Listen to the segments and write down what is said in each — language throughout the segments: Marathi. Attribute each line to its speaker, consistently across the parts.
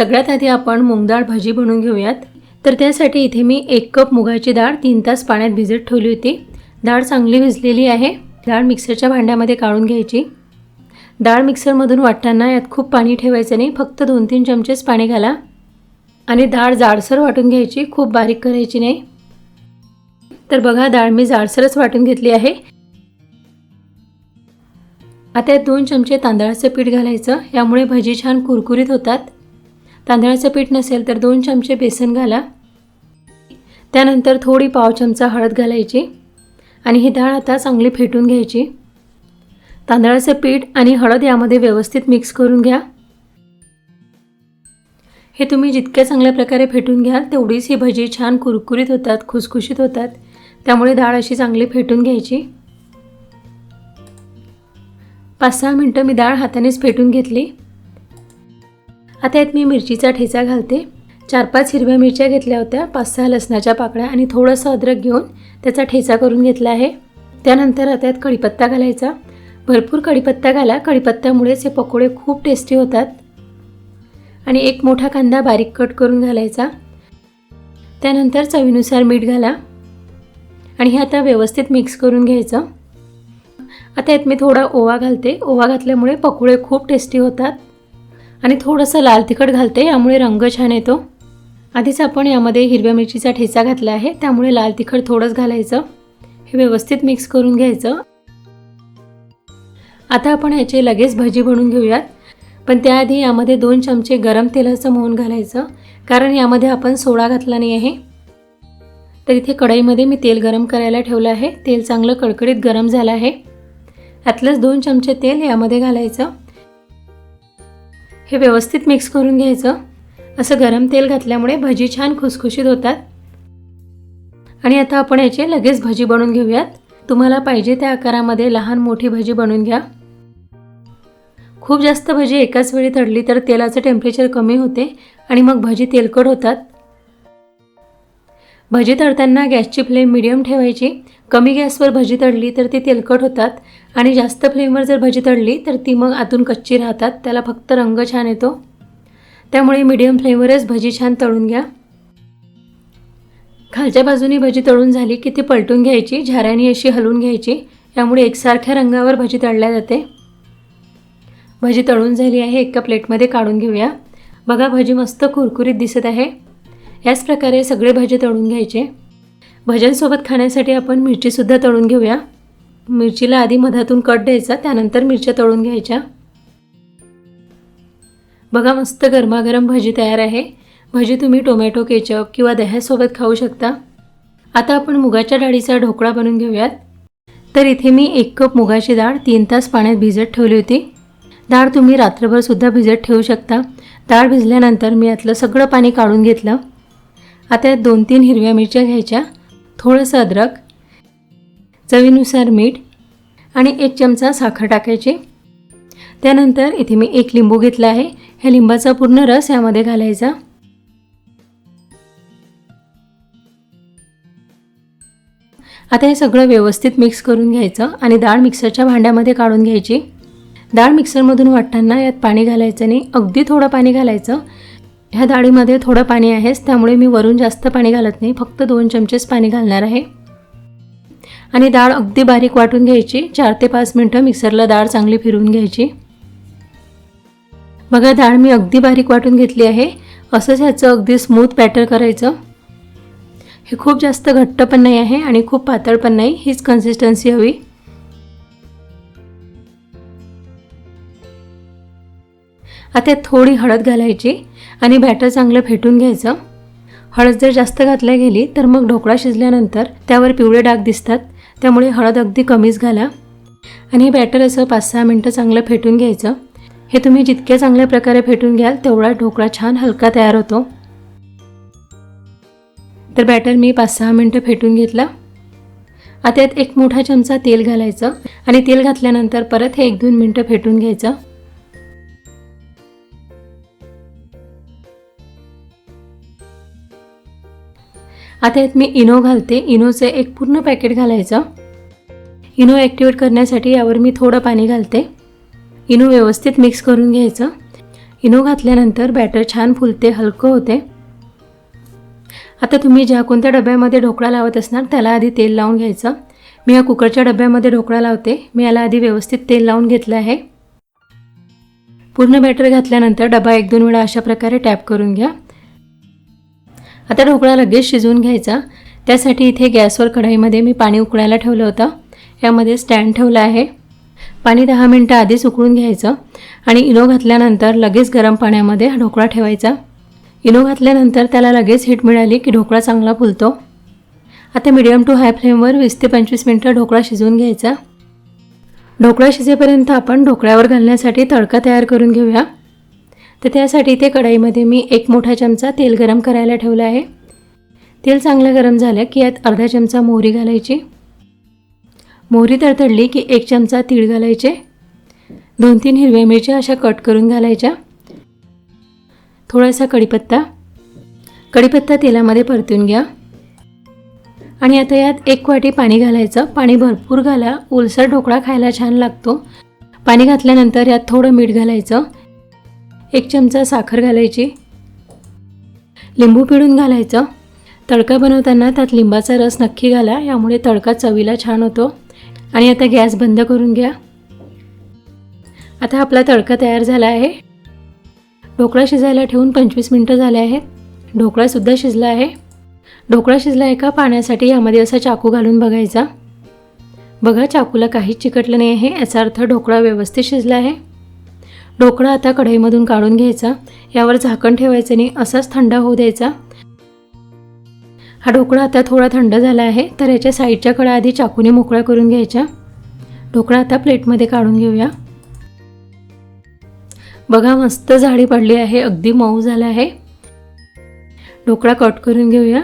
Speaker 1: सगळ्यात आधी आपण मूग डाळ भाजी बनवून घेऊयात. तर त्यासाठी इथे मी एक कप मुगाची डाळ तीन तास पाण्यात भिजत ठेवली होती. डाळ चांगली भिजलेली आहे. डाळ मिक्सरच्या भांड्यामध्ये काढून घ्यायची. डाळ मिक्सरमधून वाटताना यात खूप पाणी ठेवायचं नाही. फक्त दोन तीन चमचेच पाणी घाला. आणि डाळ जाडसर वाटून घ्यायची. खूप बारीक करायची नाही. तर बघा डाळ मी जाडसरच वाटून घेतली आहे. आता यात दोन चमचे तांदळाचं पीठ घालायचं. यामुळे भजी छान कुरकुरीत होतात. तांदळाचं पीठ नसेल तर दोन चमचे बेसन घाला. त्यानंतर थोडी पाव चमचा हळद घालायची आणि ही डाळ आता चांगली फेटून घ्यायची. तांदळाचं पीठ आणि हळद यामध्ये व्यवस्थित मिक्स करून घ्या. हे तुम्ही जितक्या चांगल्या प्रकारे फेटून घ्याल तेवढीच ही भजी छान कुरकुरीत होतात खुसखुशीत होतात. त्यामुळे डाळ अशी चांगली फेटून घ्यायची. पाच सहा मिनटं मी डाळ हातानेच फेटून घेतली. आता यात मी मिरचीचा ठेचा घालते. चार पाच हिरव्या मिरच्या घेतल्या होत्या पाच सहा लसणाच्या पाकळ्या आणि थोडंसं अद्रक घेऊन त्याचा ठेचा करून घेतला आहे. त्यानंतर आता यात कढीपत्ता घालायचा. भरपूर कढीपत्ता घाला कढीपत्त्यामुळेच हे पकोडे खूप टेस्टी होतात. आणि एक मोठा कांदा बारीक कट करून घालायचा. त्यानंतर चवीनुसार मीठ घाला. आणि हे आता व्यवस्थित मिक्स करून घ्यायचं. आता यात मी थोडा ओवा घालते. ओवा घातल्यामुळे पकोडे खूप टेस्टी होतात. आणि थोडंसं लाल तिखट घालते यामुळे रंग छान येतो. आधीच आपण यामध्ये हिरव्या मिरचीचा ठेचा घातला आहे त्यामुळे लाल तिखट थोडंच घालायचं. हे व्यवस्थित मिक्स करून घ्यायचं. आता आपण याचे लगेच भजी बनवून घेऊयात. पण त्याआधी यामध्ये दोन चमचे गरम तेलाचं मोहन घालायचं कारण यामध्ये आपण सोडा घातला नाही आहे. तर इथे कढईमध्ये मी तेल गरम करायला ठेवलं आहे. तेल चांगलं कडकडीत गरम झालं आहे. यातलंच दोन चमचे तेल यामध्ये घालायचं. हे व्यवस्थित मिक्स करून घ्यायचं. असं गरम तेल घातल्यामुळे भजी छान खुसखुशीत होतात. आणि आता आपण याचे लगेच भजी बनवून घेऊयात. तुम्हाला पाहिजे त्या आकारामध्ये लहान मोठी भजी बनवून घ्या. खूप जास्त भजी एकाच वेळी तळली तर तेलाचं टेम्परेचर कमी होते आणि मग भजी तेलकट होतात. भजी तळताना गॅसची फ्लेम मिडियम ठेवायची. कमी गॅसवर भजी तळली तर ती तेलकट होतात. आणि जास्त फ्लेमवर जर भजी तळली तर ती मग आतून कच्ची राहतात. त्याला फक्त रंग छान येतो. त्यामुळे मिडियम फ्लेमवरच भजी छान तळून घ्या. खालच्या बाजूनी भजी तळून झाली की ती पलटून घ्यायची झाऱ्याने अशी हलवून घ्यायची. यामुळे एकसारख्या रंगावर भजी तळल्या जाते. भजी तळून झाली आहे एका प्लेटमध्ये काढून घेऊया. बघा भजी मस्त कुरकुरीत दिसत आहे. याच प्रकारे सगळे भजी तळून घ्यायचे. भज्यांसोबत खाण्यासाठी आपण मिरचीसुद्धा तळून घेऊया. मिरचीला आधी मधातून कट द्यायचा त्यानंतर मिरच्या तळून घ्यायच्या. बघा मस्त गरमागरम भजी तयार आहे. भजी तुम्ही टोमॅटो केचप किंवा दह्यासोबत खाऊ शकता. आता आपण मुगाच्या डाळीचा ढोकळा बनवून घेऊयात. तर इथे मी एक कप मुगाची डाळ तीन तास पाण्यात भिजत ठेवली होती. डाळ तुम्ही रात्रभरसुद्धा भिजत ठेवू शकता. डाळ भिजल्यानंतर मी यातलं सगळं पाणी काढून घेतलं. आता यात दोन तीन हिरव्या मिरच्या घ्यायच्या. थोडंसं अद्रक चवीनुसार मीठ आणि एक चमचा साखर टाकायची. त्यानंतर इथे मी एक लिंबू घेतला आहे. ह्या लिंबाचा पूर्ण रस यामध्ये घालायचा. आता हे सगळं व्यवस्थित मिक्स करून घ्यायचं आणि डाळ मिक्सरच्या भांड्यामध्ये काढून घ्यायची. डाळ मिक्सरमधून वाटताना यात पाणी घालायचं नाही. अगदी थोडं पाणी घालायचं. ह्या डाळीमध्ये थोडं पाणी आहेच त्यामुळे मी वरून जास्त पाणी घालत नाही. फक्त दोन चमचेच पाणी घालणार आहे. आणि डाळ अगदी बारीक वाटून घ्यायची. चार ते पाच मिनटं मिक्सरला डाळ चांगली फिरवून घ्यायची. बघा डाळ मी अगदी बारीक वाटून घेतली आहे. असंच ह्याचं अगदी स्मूथ बॅटर करायचं. हे खूप जास्त घट्ट पण नाही आहे आणि खूप पातळ पण नाही. हीच कन्सिस्टन्सी हवी. आता थोडी हळद घालायची आणि बॅटर चांगलं फेटून घ्यायचं. हळद जर जास्त घातल्या गेली तर मग ढोकळा शिजल्यानंतर त्यावर पिवळे डाग दिसतात. त्यामुळे हळद अगदी कमीच घाला. आणि हे बॅटर असं पाच सहा मिनटं चांगलं फेटून घ्यायचं. हे तुम्ही जितक्या चांगल्या प्रकारे फेटून घ्याल तेवढा ढोकळा छान हलका तयार होतो. तर बॅटर मी पाच सहा मिनटं फेटून घेतला. आता यात एक मोठा चमचा तेल घालायचं. आणि तेल घातल्यानंतर परत हे एक दोन मिनटं फेटून घ्यायचं. आता यात मी इनो घालते. इनोचे एक पूर्ण पॅकेट घालायचं. इनो ॲक्टिवेट करण्यासाठी यावर मी थोडं पाणी घालते. इनो व्यवस्थित मिक्स करून घ्यायचं. इनो घातल्यानंतर बॅटर छान फुलते हलकं होते. आता तुम्ही ज्या कोणत्या डब्यामध्ये ढोकळा लावत असणार त्याला आधी तेल लावून घ्यायचं. मी या कुकरच्या डब्यामध्ये ढोकळा लावते. मी याला आधी व्यवस्थित तेल लावून घेतलं आहे. पूर्ण बॅटर घातल्यानंतर डबा एक दोन वेळा अशा प्रकारे टॅप करून घ्या. आता ढोकळा लगेच शिजवून घ्यायचा. त्यासाठी इथे गॅसवर कढईमध्ये मी पाणी उकळायला ठेवलं होतं. यामध्ये स्टँड ठेवलं आहे. पाणी दहा मिनटं आधीच उकळून घ्यायचं आणि इनो घातल्यानंतर लगेच गरम पाण्यामध्ये हा ढोकळा ठेवायचा. इनो घातल्यानंतर त्याला लगेच हिट मिळाली की ढोकळा चांगला फुलतो. आता मिडियम टू हाय फ्लेमवर वीस ते पंचवीस मिनटं ढोकळा शिजवून घ्यायचा. ढोकळा शिजेपर्यंत आपण ढोकळ्यावर घालण्यासाठी तडका तयार करून घेऊया. तर त्यासाठी ते कढईमध्ये मी एक मोठा चमचा तेल गरम करायला ठेवलं आहे. तेल चांगलं गरम झालं की यात अर्धा चमचा मोहरी घालायची. मोहरी तडतडली की एक चमचा तीळ घालायचे. दोन तीन हिरव्या मिरच्या अशा कट करून घालायच्या. थोडासा कढीपत्ता. कढीपत्ता तेलामध्ये परतून घ्या. आणि आता यात एक वाटी पाणी घालायचं. पाणी भरपूर घाला. ओलसर ढोकळा खायला छान लागतो. पाणी घातल्यानंतर यात थोडं मीठ घालायचं. एक चमचा साखर घालायची. लिंबू पिळून घालायचं. तडका बनवताना त्यात लिंबाचा रस नक्की घाला यामुळे तडका चवीला छान होतो. आणि आता गॅस बंद करून घ्या. आता आपला तडका तयार झाला आहे. ढोकळा शिजायला ठेवून पंचवीस मिनटं झाले आहेत. ढोकळासुद्धा शिजला आहे. ढोकळा शिजला आहे का पाण्यासाठी यामध्ये असा चाकू घालून बघायचा. बघा चाकूला काहीच चिकटलं नाही आहे याचा अर्थ ढोकळा व्यवस्थित शिजला आहे. ढोकळा आता कढईमधून काढून घ्यायचा. यावर झाकण ठेवायचं नाही असाच थंड होऊ द्यायचा. हा ढोकळा आता थोडा थंड झाला आहे तर याच्या साईडच्या कडा आधी चाकूने मोकळ्या करून घ्यायच्या ढोकळा आता प्लेटमध्ये काढून घेऊया. बघा मस्त झाडी पडली आहे अगदी मऊ झाला आहे. ढोकळा कट करून घेऊया.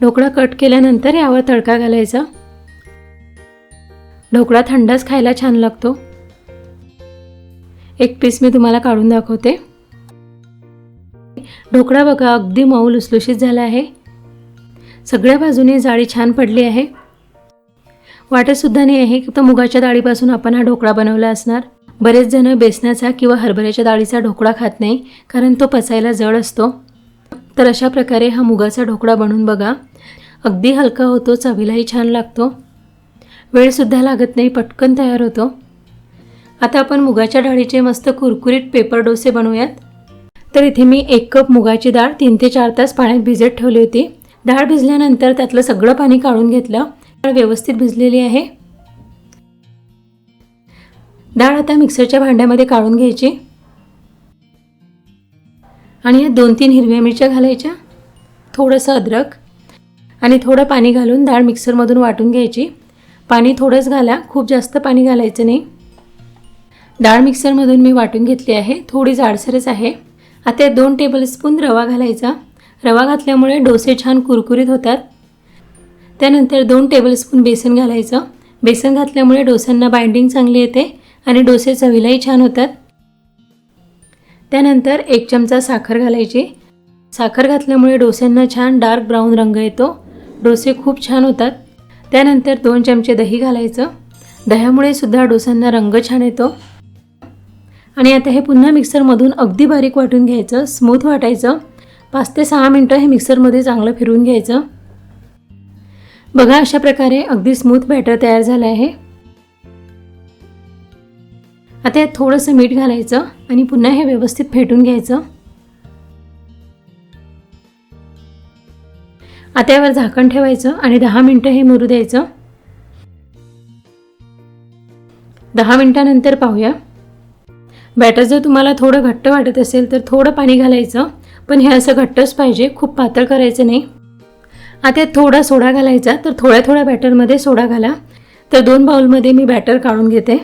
Speaker 1: ढोकळा कट केल्यानंतर यावर तडका घालायचा. ढोकळा थंडच खायला छान लागतो. एक पीस मी तुम्हाला काढून दाखवते. ढोकळा बघा अगदी मऊ लुसलुशीत झाला आहे. सगळ्या बाजूने जाळी छान पडली आहे. वाटतसुद्धा नाही आहे की तर मुगाच्या डाळीपासून आपण हा ढोकळा बनवला असणार. बरेच जण बेसनाचा किंवा हरभऱ्याच्या डाळीचा ढोकळा खात नाही कारण तो पचायला जड असतो. तर अशा प्रकारे हा मुगाचा ढोकळा बनवून बघा. अगदी हलका होतो चवीलाही छान लागतो. वेळसुद्धा लागत नाही पटकन तयार होतो. आता आपण मुगाच्या डाळीचे मस्त कुरकुरीत पेपर डोसे बनवूयात. तर इथे मी एक कप मुगाची डाळ तीन ते चार तास पाण्यात भिजत ठेवली होती. डाळ भिजल्यानंतर त्यातलं सगळं पाणी काढून घेतलं. डाळ व्यवस्थित भिजलेली आहे. डाळ आता मिक्सरच्या भांड्यामध्ये काढून घ्यायची. आणि यात दोन तीन हिरव्या मिरच्या घालायच्या. थोडंसं अद्रक आणि थोडं पाणी घालून डाळ मिक्सरमधून वाटून घ्यायची. पाणी थोडंच घाला खूप जास्त पाणी घालायचं नाही. डाळ मिक्सरमधून मी वाटून घेतली आहे थोडी जाडसरच आहे. आता दोन टेबलस्पून रवा घालायचा. रवा घातल्यामुळे डोसे छान कुरकुरीत होतात. त्यानंतर दोन टेबलस्पून बेसन घालायचं. बेसन घातल्यामुळे डोस्यांना बाइंडिंग चांगली येते आणि डोसे चवीलाही छान होतात. त्यानंतर एक चमचा साखर घालायची. साखर घातल्यामुळे डोस्यांना छान डार्क ब्राऊन रंग येतो. डोसे खूप छान होतात. त्यानंतर दोन चमचे दही घालायचं. दह्यामुळे सुद्धा डोसांना रंग छान येतो. आणि आता हे पुन्हा मिक्सरमधून अगदी बारीक वाटून घ्यायचं स्मूथ वाटायचं. पाच ते सहा मिनटं हे मिक्सरमध्ये चांगलं फिरवून घ्यायचं. बघा अशा प्रकारे अगदी स्मूथ बॅटर तयार झालं आहे. आता यात थोडंसं मीठ घालायचं आणि पुन्हा हे व्यवस्थित फेटून घ्यायचं. आता यावर झाकण ठेवायचं आणि दहा मिनटं हे मुरू द्यायचं. दहा मिनटानंतर पाहूया. बॅटर जर तुम्हाला थोडं घट्ट वाटत असेल तर थोडं पाणी घालायचं पण हे असं घट्टच पाहिजे खूप पातळ करायचं नाही. आता थोडा सोडा घालायचा तर थोड्या थोड्या बॅटरमध्ये सोडा घाला. तर दोन बाउलमध्ये मी बॅटर काढून घेते.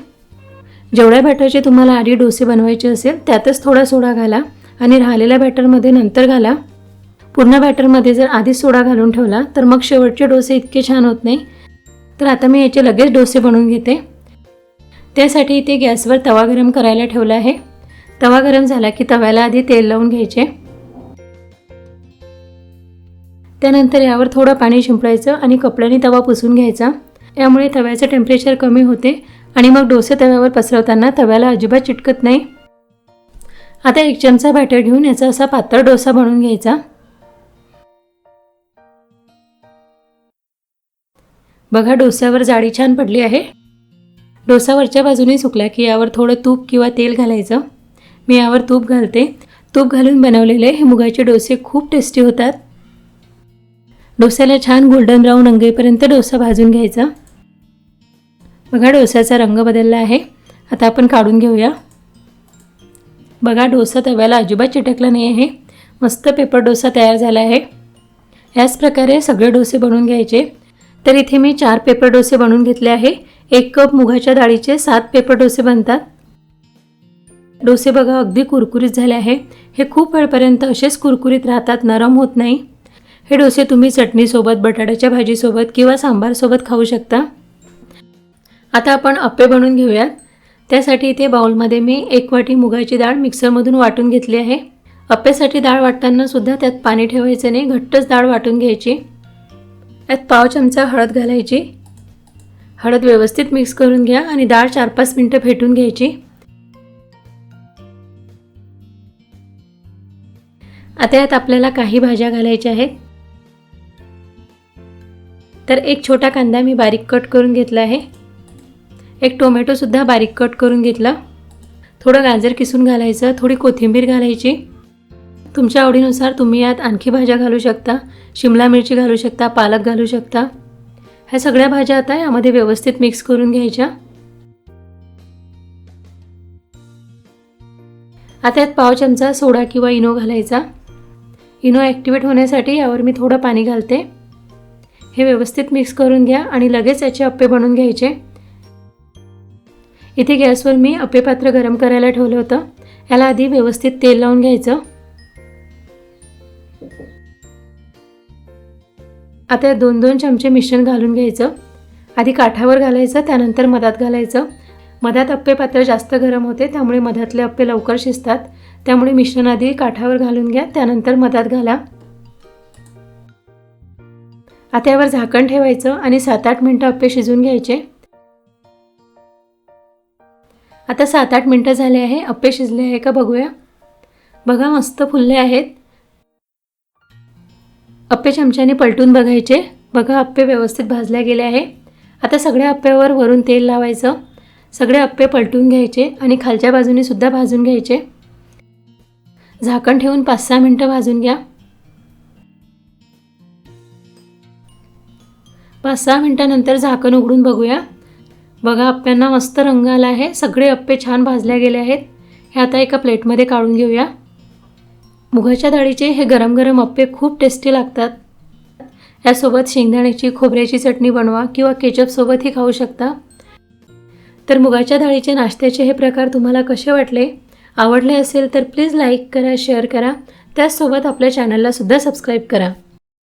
Speaker 1: जेवढ्या बॅटरचे तुम्हाला आधी डोसे बनवायचे असेल त्यातच थोडा सोडा घाला आणि राहिलेल्या बॅटरमध्ये नंतर घाला. पूर्ण बॅटरमध्ये जर आधीच सोडा घालून ठेवला तर मग शेवटचे डोसे इतके छान होत नाही. तर आता मी याचे लगेच डोसे बनवून घेते. त्यासाठी इथे गॅसवर तवा गरम करायला ठेवला आहे. तवा गरम झाला की तव्याला आधी तेल लावून घ्यायचे. त्यानंतर यावर थोडं पाणी शिंपडायचं आणि कपड्याने तवा पुसून घ्यायचा. यामुळे तव्याचं टेम्परेचर कमी होते आणि मग डोसे तव्यावर पसरवताना तव्याला अजिबात चिटकत नाही. आता एक चमचा बॅटर घेऊन याचा असा पातळ डोसा बनवून घ्यायचा. बघा डोस्यावर जाडी छान पडली आहे. डोसा वरच्या बाजूने सुकला की यावर थोडं तूप किंवा तेल घालायचं. मी यावर तूप घालते. तूप घालून बनवलेले हे मुगाचे डोसे खूप टेस्टी होतात. डोस्याला छान गोल्डन ब्राऊन रंगेपर्यंत डोसा भाजून घ्यायचा. बघा डोस्याचा रंग बदलला आहे. आता आपण काढून घेऊया. बघा डोसा तव्याला अजिबात चिटकला नाही आहे. मस्त पेपर डोसा तयार झाला आहे. याच प्रकारे सगळे डोसे बनवून घ्यायचे. तर इथे मी चार पेपर डोसे बनवून घेतले आहे. एक कप मुगाच्या डाळीचे सात पेपर डोसे बनतात. डोसे बघा अगदी कुरकुरीत झाले आहे. हे खूप वेळपर्यंत असेच कुरकुरीत राहतात नरम होत नाही. हे डोसे तुम्ही चटणीसोबत बटाट्याच्या भाजीसोबत किंवा सांबारसोबत खाऊ शकता. आता आपण अप्पे बनवून घेऊयात. त्यासाठी इथे बाउलमध्ये मी एक वाटी मुगाची डाळ मिक्सरमधून वाटून घेतली आहे. अप्प्यासाठी डाळ वाटताना सुद्धा त्यात पाणी ठेवायचं नाही घट्टच डाळ वाटून घ्यायची. यात पाव चमचा हळद घालायची. हळद व्यवस्थित मिक्स करून घ्या आणि डाळ चार पाच मिनटं फेटून घ्यायची. आता यात आपल्याला काही भाज्या घालायच्या आहेत. तर एक छोटा कांदा मी बारीक कट करून घेतला आहे. एक टोमॅटोसुद्धा बारीक कट करून घेतला. थोडं गाजर किसून घालायचं थोडी कोथिंबीर घालायची. तुमच्या आवडीनुसार तुम्ही यात आणखी भाज्या घालू शकता शिमला मिरची घालू शकता पालक घालू शकता. ह्या सगळ्या भाज्या आता यामध्ये व्यवस्थित मिक्स करून घ्यायच्या. आता यात पाव चमचा सोडा किंवा इनो घालायचा. इनो ॲक्टिवेट होण्यासाठी यावर मी थोडं पाणी घालते. हे व्यवस्थित मिक्स करून घ्या आणि लगेच याचे अप्पे बनवून घ्यायचे. इथे गॅसवर मी अप्पे पात्र गरम करायला ठेवलं होतं. याला आधी व्यवस्थित तेल लावून घ्यायचं. आता दोन दोन चमचे मिश्रण घालून घ्यायचं. आधी काठावर घालायचं त्यानंतर मधात घालायचं. मधात अप्पे पात्र जास्त गरम होते त्यामुळे मधातले अप्पे लवकर शिजतात. त्यामुळे मिश्रण आधी काठावर घालून घ्या त्यानंतर मधात घाला. आता यावर झाकण ठेवायचं आणि सात आठ मिनटं अप्पे शिजून घ्यायचे. आता सात आठ मिनटं झाले आहे अप्पे शिजले आहे का बघूया. बघा मस्त फुलले आहेत. अप्पे चमच्याने पलटून बघायचे. बघा अप्पे व्यवस्थित भाजले गेले आहे. आता सगळ्या अप्प्यावर वरून तेल लावायचं. सगळे अप्पे पलटून घ्यायचे आणि खालच्या बाजूने सुद्धा भाजून घ्यायचे. झाकण ठेवून पाच सहा मिनटं भाजून घ्या. पाच सहा मिनटानंतर झाकण उघडून बघूया. बघा अप्प्यांना मस्त रंग आला आहे. सगळे अप्पे छान भाजल्या गेले आहेत. हे आता एका प्लेटमध्ये काढून घेऊया. मुगाच्या डाळीचे हे गरम गरम अप्पे खूप टेस्टी लागतात. यासोबत शेंगदाण्याची खोबऱ्याची चटणी बनवा किंवा केचपसोबतही खाऊ शकता. तर मुगाच्या डाळीचे नाश्त्याचे हे प्रकार तुम्हाला कसे वाटले? आवडले असेल तर प्लीज लाईक करा शेअर करा. त्याचसोबत आपल्या चॅनलला सुद्धा सबस्क्राईब करा.